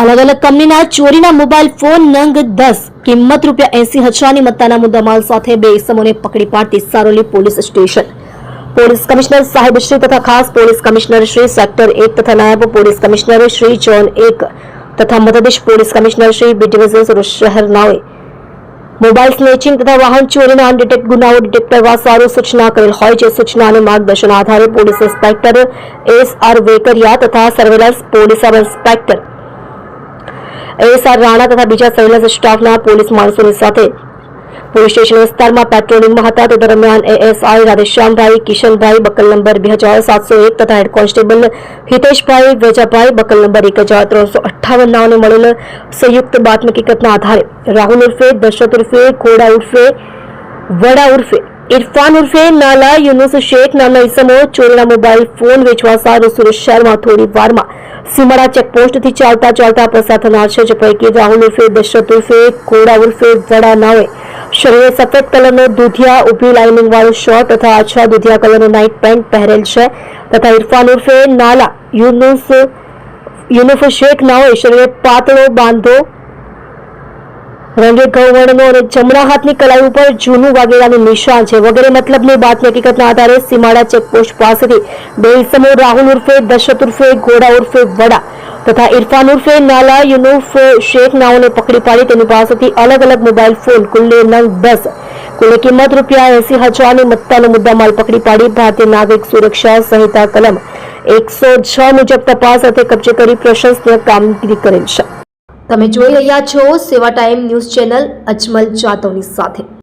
અલગ અલગ કંપનીના ચોરીના મોબાઈલ ફોન નંગ દસ, કિંમત રૂપિયા એસી હજારની મત્તાના મુદ્દામાલ સાથે બે ઇસમોને પકડી પાડતી Saroli police station. Police commissioner સાહેબ શ્રી તથા ખાસ પોલીસ કમિશનર શ્રી સેક્ટર એક તથા નાયબ પોલીસ કમિશનર શ્રી જોન એક તથા Madhya Pradesh police commissioner Shri B division Surat શહેરનાઓએ mobile snatching તથા વાહન ચોરીના અનડિટેક્ટ ગુનાઓ ડિટેક્ટ કરવા સારું સૂચના કરેલ હોય છે. સૂચના અને માર્ગદર્શન આધારે police inspector S R Vekariya તથા surveillance police sub inspector S R Rana તથા બીજા સર્વેલન્સ સ્ટાફના પોલીસ માણસોની સાથે. પોલીસ સ્ટેશન વિસ્તારમાં પેટ્રોલિંગમાં હતા તે દરમિયાન એએસઆઈ રાધેશ્યામભાઈ, કિશનભાઈ બકલ નંબર બે હજાર સાતસો એક તથા head constable Hiteshbhai, Vejabhai buckle number એક હજાર ત્રણસો અઠ્ઠાવન નાઓને મળેલ સંયુક્ત બાતમી હકીકતના આધારે. રાહુલ ઉર્ફે દશરથ ઉર્ફે, ઘોડા ઉર્ફે, વડા ઉર્ફે ઇરફાન ઉર્ફે નાલા, યુનુસ શેખ નામના ઇસમો, ચોરીના મોબાઈલ ફોન વેચવા સારું સુરત શહેરમાં થોડી વારમાં સીમાડા ચેકપોસ્ટથી ચાલતા ચાલતા પસાર થનાર છે, જે પૈકી રાહુલ ઉર્ફે, દશરથ ઉર્ફે, ઘોડા ઉર્ફે, વડા નાવે શરીરે સફેદ કલરનો દૂધિયા, ઊભી લાઇનિંગ વાળો શર્ટ તથા આછા દૂધિયા કલરનો નાઇટ પેન્ટ પહેરેલ છે તથા ઇરફાન ઉર્ફે નાલા, યુનુસ, યુનુફ શેખ નાઓએ શરીરે પાતળો બાંધો રંગે ગૌવર્ણનો અને જમણા હાથની કલાઈ ઉપર જૂનું વાગેલાનું નિશાન છે. વગેરે મતલબની બાતમી હકીકતના આધારે સીમાડા ચેકપોસ્ટ પાસેથી બે ઇસમો રાહુલ ઉર્ફે, દશરથ ઉર્ફે, ઘોડા ઉર્ફે, વડા તથા ઇરફાન ઉર્ફે, નાલા, યુનુફ, શેખ નાઓને પકડી પાડી તેની પાસેથી અલગ અલગ મોબાઈલ ફોન, કુલ્લે નંગ દસ કુલે કિંમત રૂપિયા એસી હજારની મત્તાનો મુદ્દામાલ પકડી પાડી ભારતીય નાગરિક સુરક્ષા સંહિતા કલમ એકસો છ મુજબ તપાસ સાથે કબજે કરી પ્રશંસનીય કામગીરી કરેલ છે. તમે જોઈ રહ્યા છો Seva time news channel Ajmal જાતવની સાથે.